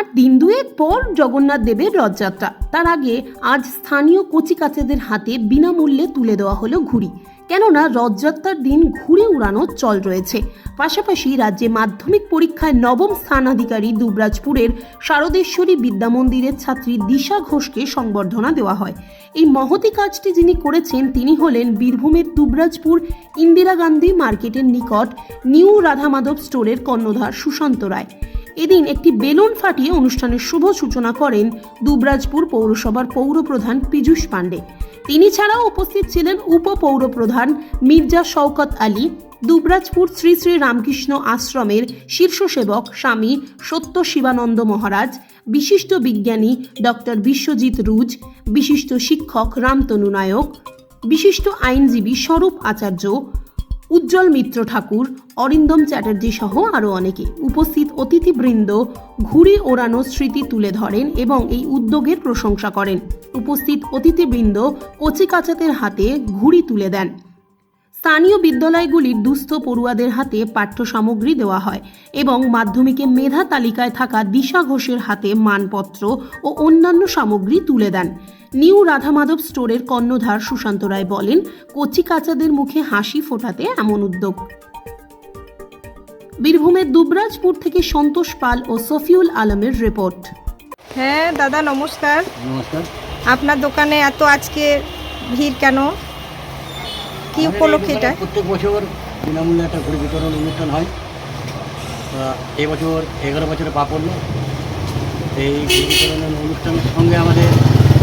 আর দিন দুয়েক পর জগন্নাথ দেবের রথযাত্রা। তার আগে আজ স্থানীয় কচিকাচাদের হাতে বিনামূল্যে তুলে দেওয়া হলো ঘুড়ি। কেননা রথযাত্রার দিন ঘুড়ি উড়ানোর চল রয়েছে। পাশাপাশি রাজ্যে মাধ্যমিক পরীক্ষায় নবম স্থানাধিকারী দুবরাজপুরের শারদেশ্বরী বিদ্যামন্দিরের ছাত্রী দিশা ঘোষকে সংবর্ধনা দেওয়া হয়। এই মহতি কাজটি যিনি করেছেন, তিনি হলেন বীরভূমের দুবরাজপুর ইন্দিরা গান্ধী মার্কেটের নিকট নিউ রাধামাধব স্টোরের কর্ণধার সুশান্ত রায়। এদিন একটি বেলুন ফাটিয়ে অনুষ্ঠানের শুভ সূচনা করেন দুবরাজপুর পৌরসভার পৌরপ্রধান পীযূষ পাণ্ডে। তিনি ছাড়াও উপস্থিত ছিলেন উপপৌরপ্রধান মির্জা শওকত আলী, দুবরাজপুর শ্রী শ্রী রামকৃষ্ণ আশ্রমের শীর্ষ সেবক স্বামী সত্য শিবানন্দ মহারাজ, বিশিষ্ট বিজ্ঞানী ডক্টর বিশ্বজিৎ রুজ, বিশিষ্ট শিক্ষক রামতনু নায়ক, বিশিষ্ট আইনজীবী স্বরূপ আচার্য উজ্জ্বল মিত্র ঠাকুর, অরিন্দম চ্যাটার্জি সহ আরও অনেকে। উপস্থিত অতিথিবৃন্দ ঘুড়ি ওড়ানোর স্মৃতি তুলে ধরেন এবং এই উদ্যোগের প্রশংসা করেন। উপস্থিত অতিথিবৃন্দ কচিকাচাদের হাতে ঘুড়ি তুলে দেন। স্থানীয় বিদ্যালয়গুলির দুস্থ পড়ুয়াদের হাতে পাঠ্য সামগ্রী দেওয়া হয় এবং মাধ্যমিকে মেধা তালিকায় থাকা দিশা ঘোষের হাতে মানপত্র ও অন্যান্য সামগ্রী তুলে দেন। নিউ রাধামাধব স্টোরের কর্ণধার সুশান্ত রায় বলেন কচি কাচাদের মুখে হাসি ফোটাতে এমন উদ্যোগ। বীরভূমের দুবরাজপুর থেকে সন্তোষ পাল ও সফিউল আলমের রিপোর্ট। হ্যাঁ দাদা নমস্কার। নমস্কার। আপনার দোকানে এত আজকে ভিড় কেন? কি উপলক্ষে এটা? প্রত্যেক বছর বিনামূল্যে একটা ঘুড়ি বিতরণ অনুষ্ঠান হয়। তা এই বছর এগারো বছরে পা পড়ল এই ঘুড়ি বিতরণ অনুষ্ঠানের সঙ্গে আমাদের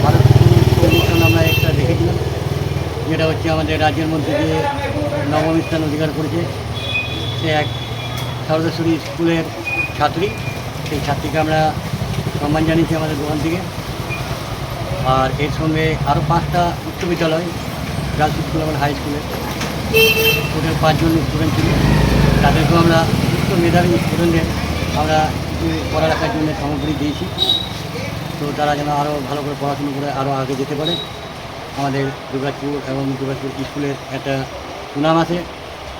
ভারত কমিউনিস্ট অনুষ্ঠান আমরা একটা রেখেছিলাম যেটা হচ্ছে আমাদের রাজ্যের মধ্যে যে নবম স্থান অধিকার করেছে, সে এক সরদেশ্বরী স্কুলের ছাত্রী। সেই ছাত্রীকে আমরা সম্মান জানিয়েছি আমাদের দোকান থেকে। আর এর সঙ্গে আরও পাঁচটা উচ্চ বিদ্যালয় গার্লস স্কুল এবং হাই স্কুলে টোটাল পাঁচজন স্টুডেন্ট ছিল। তাদেরকেও আমরা উচ্চ মেধাবী স্টুডেন্টদের আমরা পড়ালেখার জন্য সামগ্রী দিয়েছি। তো তারা যেন আরও ভালো করে পড়াশুনো করে আরও আগে যেতে পারে। আমাদের দুর্গাপুর এবং দুর্গাপুর স্কুলের একটা সুনাম আছে।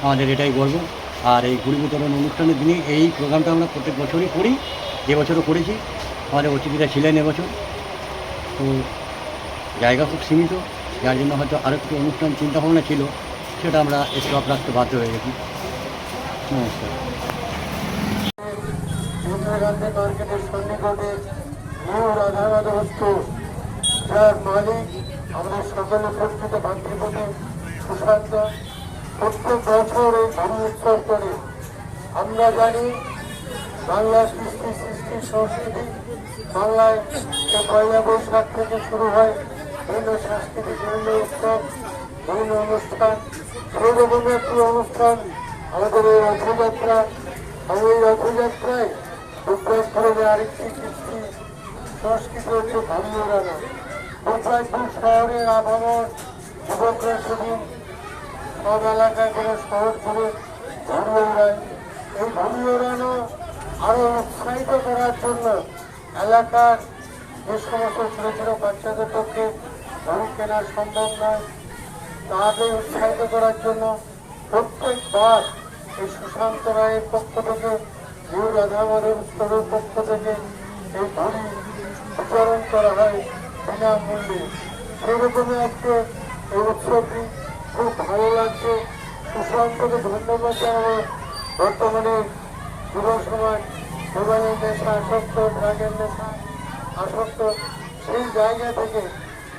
আমাদের এটাই গর্ব। আর এই ঘুড়ি বিতরণ অনুষ্ঠানের দিনে এই প্রোগ্রামটা আমরা প্রত্যেক বছরই করি। এবছরও করেছি। আমাদের অতিথিরা ছিলেন এবছর তো জায়গা খুব সীমিত। যার জন্য হয়তো আরও কিছু অনুষ্ঠান চিন্তাভাবনা ছিল, সেটা আমরা স্টপ রাখতে বাধ্য হয়ে গেছি। নমস্কার। বস্তু যার মালিক আমাদের সকলে পরিচিত মাতৃপতি সুশান্ত প্রত্যেক বছর করে। আমরা জানি বাংলার সৃষ্টি সৃষ্টি সংস্কৃতি বাংলায় পয়লা বৈশাখ থেকে শুরু হয়, বিভিন্ন সাংস্কৃতিক বিভিন্ন উৎসব বিভিন্ন অনুষ্ঠান সেই রকমের একটি অনুষ্ঠান, আমাদের এই রথযাত্রা, আমি এই রথযাত্রায় দুর্গাপুরের আরেকটি কৃষ্টি সংস্কৃতি হচ্ছে ভাবি ওড়ানো দুর্গাপুর শহরের আবহাওয়ার যুবকরা সেদিন সব এলাকায় করে শহর করে ভাবি ওড়ায় এই ভাবি ওড়ানো আরও উৎসাহিত করার জন্য এলাকার যে সমস্ত ছোট ছোট বাচ্চাদের পক্ষে ঘড়ি কেনা সম্ভব নয় তাদের উৎসাহিত করার জন্য প্রত্যেকবার এই সুশান্ত রায়ের পক্ষ থেকে নিউ রাধামাধব স্তরের পক্ষ থেকে এই বিতরণ করা হয়। বিনামূল্যে সেরকমই আজকে এই উৎসবটি খুব ভালো লাগছে। সুশান্তকে ধন্যবাদ জানাব। বর্তমানে যুব সমাজ মোবাইলের নেশা আসক্ত, ড্রাগের নেশা আসক্ত। সেই জায়গা থেকে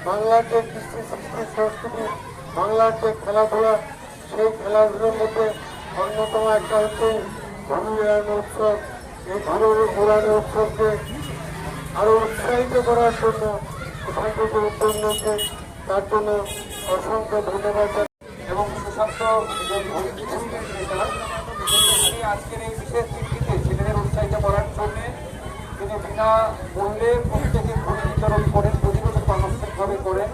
বাংলার যে কৃষ্টি সৃষ্টি সংস্কৃতি বাংলার যে খেলাধুলা, সেই খেলাধুলার মধ্যে অন্যতম একটা হচ্ছে ধনু উৎসব। এই ধনু উৎসবকে আরও উৎসাহিত করার জন্য এখান থেকে তার জন্য অসংখ্য ধন্যবাদ এবং সুশান্ত যে ভক্তি ছিলেন নেতা তিনি আজকের এই বিশেষ দিনটিতে ছেলেদের উৎসাহিত করার জন্য তিনি বিনা মূল্যে প্রত্যেকে ঘুরে বিতরণ করেন প্রতি বছর পারমার্থিকভাবে করেন।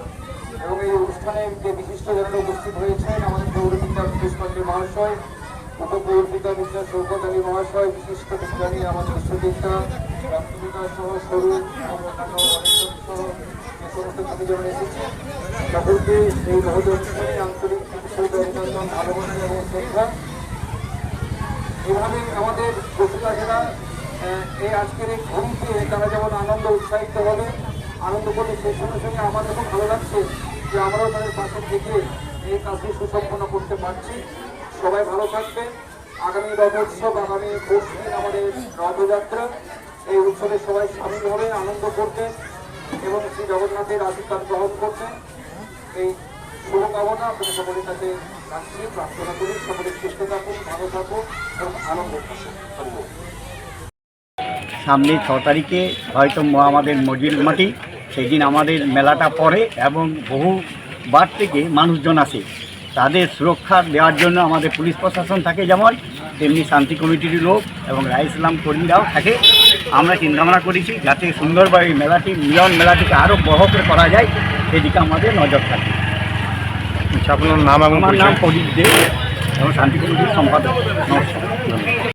এবং এই অনুষ্ঠানে যে বিশিষ্ট জনেরা উপস্থিত হয়েছেন, আমাদের পৌরপিতা পুষ্পাঞ্জলি মহাশয় উপপৌরপিতা মির্জা শৌকত আলী মহাশয়, বিশিষ্ট বিজ্ঞানী আমাদের রাষ্ট্রপিতা সহ সরু অন্যান্য সহ সমস্ত কবিজন এসেছে সকলকে এই মহৎ অনুষ্ঠানে আন্তরিক অভিনন্দন এবং শ্রদ্ধা এভাবে আমাদের বসুরাজেরা এই আজকের এই ঘড়িতে তারা যেমন আনন্দ উৎসাহিত হবে, আনন্দ করবে সেই সঙ্গে সঙ্গে আমাদের খুব ভালো লাগছে যে আমরাও তাদের পাশে থেকে এই কাজটি সুসম্পন্ন করতে পারছি। সবাই ভালো থাকবেন। আগামী রথোৎসব, আগামী পরশু দিন আমাদের রথযাত্রা। উৎসবে সবাই সামিল হবে আনন্দ করবেন এবং শ্রী জগন্নাথের আশীর্বাদ গ্রহণ করবেন। এই শুভকামনা আপনাদের সকলের কাছে রাখছি, প্রার্থনা করি সকলে সুস্থ থাকুন, ভালো থাকুন এবং আনন্দ সামনে ছ তারিখে হয়তো আমাদের মজিল মাটি সেই দিন আমাদের মেলাটা পড়ে এবং বহু বার থেকে মানুষজন আসে। তাদের সুরক্ষা দেওয়ার জন্য আমাদের পুলিশ প্রশাসন থাকে যেমন, তেমনি শান্তি কমিটির লোক এবং রায় ইসলাম কর্মীরাও থাকে। আমরা চিন্তাভাবনা করেছি যাতে সুন্দরভাবে এই মেলাটি মিলন মেলাটিকে আরও বহকে করা যায় সেদিকে আমাদের নজর থাকে আচ্ছা আপনার নাম আমার নাম প্রদীপ দেব এবং শান্তি কমিটির সম্পাদক। নমস্কার।